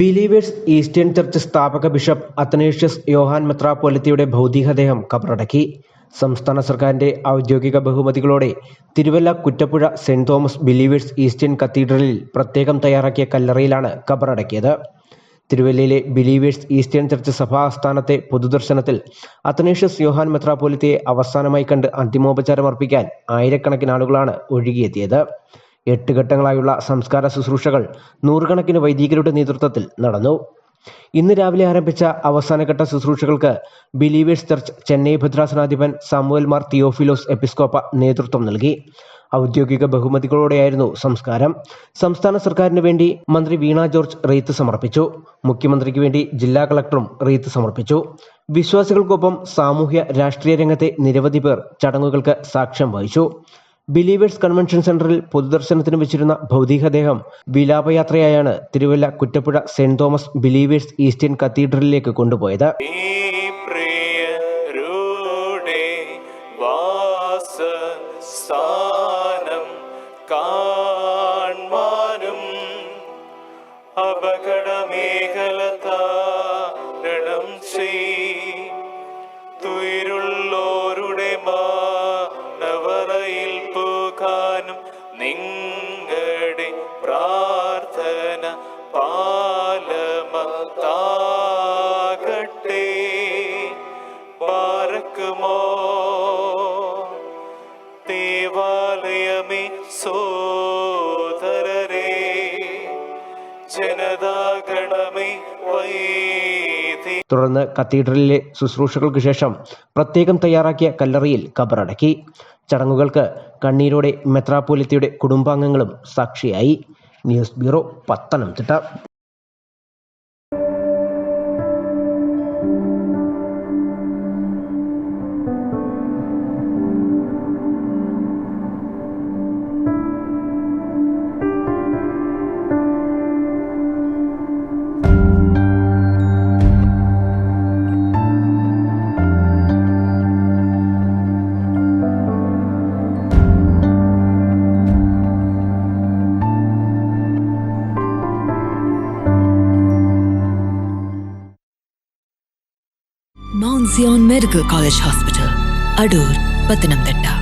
Believers eastern church സ്ഥാപക bishop Athanasius Yohan മെത്രാപ്പൊലിത്തയുടെ ഭൗതികദേഹം കബറടക്കി. സംസ്ഥാന സർക്കാരിന്റെ ഔദ്യോഗിക ബഹുമതികളോടെ Thiruvalla Kuttapuzha saint Thomas Believers Eastern കത്തീഡ്രലിൽ പ്രത്യേകം തയ്യാറാക്കിയ കല്ലറയിലാണ് കബറടക്കിയത്. തിരുവല്ലയിലെ ബിലീവേഴ്സ് ഈസ്റ്റേൺ ചർച്ച് സഭാ ആസ്ഥാനത്തെ പൊതുദർശനത്തിൽ അത്തനേഷ്യസ് യോഹാൻ മെത്രാപ്പൊലിത്തയെ അവസാനമായി കണ്ട് അന്തിമോപചാരം അർപ്പിക്കാൻ ആയിരക്കണക്കിന് ആളുകളാണ് ഒഴുകിയെത്തിയത്. എട്ട് ഘട്ടങ്ങളായുള്ള സംസ്കാര ശുശ്രൂഷകൾ നൂറുകണക്കിന് വൈദികരുടെ നേതൃത്വത്തിൽ നടന്നു. ഇന്ന് രാവിലെ ആരംഭിച്ച അവസാനഘട്ട ശുശ്രൂഷകൾക്ക് ബിലീവേഴ്സ് ചർച്ച് ചെന്നൈ ഭദ്രാസനാധിപൻ സാമുവൽ മാർ തിയോഫിലോസ് എപ്പിസ്കോപ്പ നേതൃത്വം നൽകി. ഔദ്യോഗിക ബഹുമതികളോടെയായിരുന്നു സംസ്കാരം. സംസ്ഥാന സർക്കാരിന് വേണ്ടി മന്ത്രി വീണ ജോർജ് റീത്ത് സമർപ്പിച്ചു. മുഖ്യമന്ത്രിക്ക് വേണ്ടി ജില്ലാ കളക്ടറും റീത്ത് സമർപ്പിച്ചു. വിശ്വാസികൾക്കൊപ്പം സാമൂഹ്യ രാഷ്ട്രീയ രംഗത്തെ നിരവധി പേർ ചടങ്ങുകൾക്ക് സാക്ഷ്യം വഹിച്ചു. ബിലീവേഴ്സ് കൺവെൻഷൻ സെന്ററിൽ പൊതുദർശനത്തിന് വെച്ചിരുന്ന ഭൗതികദേഹം വിലാപയാത്രയായാണ് Thiruvalla Kuttapuzha saint Thomas believers eastern കത്തീഡ്രലിലേക്ക് കൊണ്ടുപോയത്. അപകടമേഖല താരണം ചെയ് നിങ്ങളുടെ പ്രാർത്ഥന പാലമത്താകട്ടെ. പാർക്കുമോ ദേവാലയമേ സോദരരേ ജനതാഗണമേ വൈദി തുടർന്ന് കത്തീഡ്രലിലെ ശുശ്രൂഷകൾക്ക് ശേഷം പ്രത്യേകം തയ്യാറാക്കിയ കല്ലറയിൽ കബറടക്കി. ചടങ്ങുകൾക്ക് കണ്ണീരോടെ മെത്രാപ്പോലിത്തയുടെ കുടുംബാംഗങ്ങളും സാക്ഷിയായി. News bureau Pathanamthitta. Zion Medical College Hospital, Adur, Patanamthitta.